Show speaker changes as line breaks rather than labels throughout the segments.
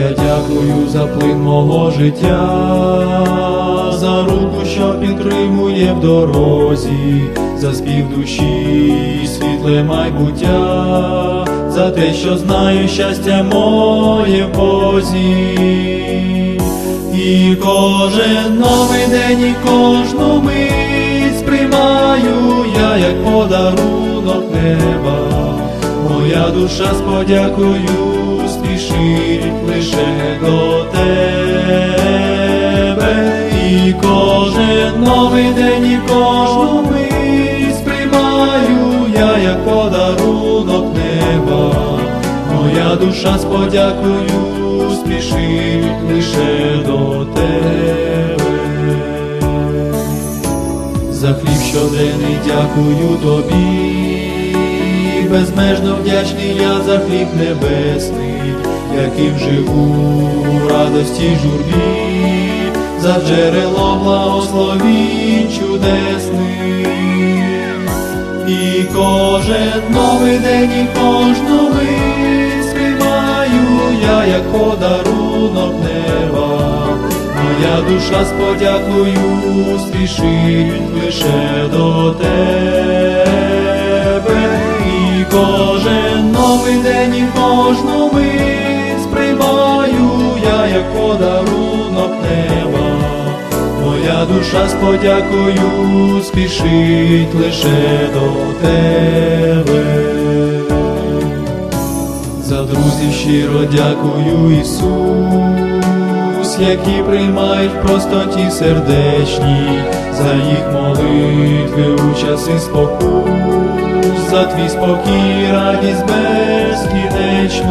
Я дякую за плин мого життя, за руку, що підтримує в дорозі, за спів душі, світле майбуття, за те, що знаю щастя моє в Бозі. І кожен новий день, і кожну мить сприймаю я як подарунок неба. Моя душа з подякою спішить лише до тебе. І кожен новий день, і кожну мить сприймаю я як подарунок неба. Моя душа з подякою спішить лише до тебе. За хліб щоденний дякую тобі, безмежно вдячний я за хліб небесний, яким живу в радості й журбі, за джерело благословінь чудесних. І кожен новий день, і кожну мить сприймаю я як подарунок неба. Моя душа з подякою спішить лише до тебе. І кожен новий день, і кожну мить я як подарунок неба. Моя душа з подякою спішить лише до тебе. За друзів щиро дякую Ісус, які приймають в простоті сердечній, за їх молитви у часи спокус, за твій спокій, радість безкінечну.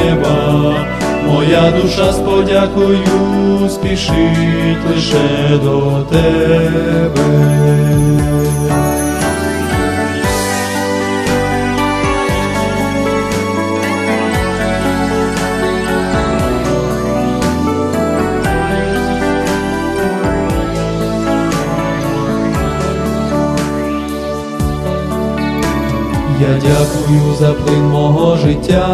Моя душа з подякою спішить лише до тебе. Я дякую за плин мого життя,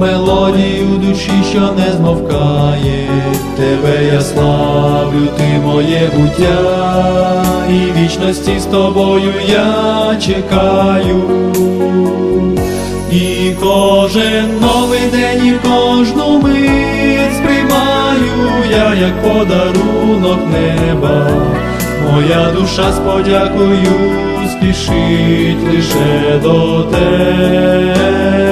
мелодію душі, що не змовкає, тебе я славлю, ти моє буття, і вічності з тобою я чекаю. І кожен новий день, і кожну мить сприймаю я як подарунок неба. Моя душа з подякою спішить лише до тебе.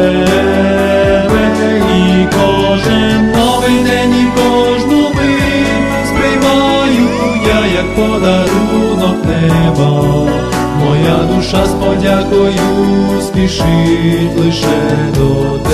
Подарунок неба. Моя душа з подякою спішить лише до тебе.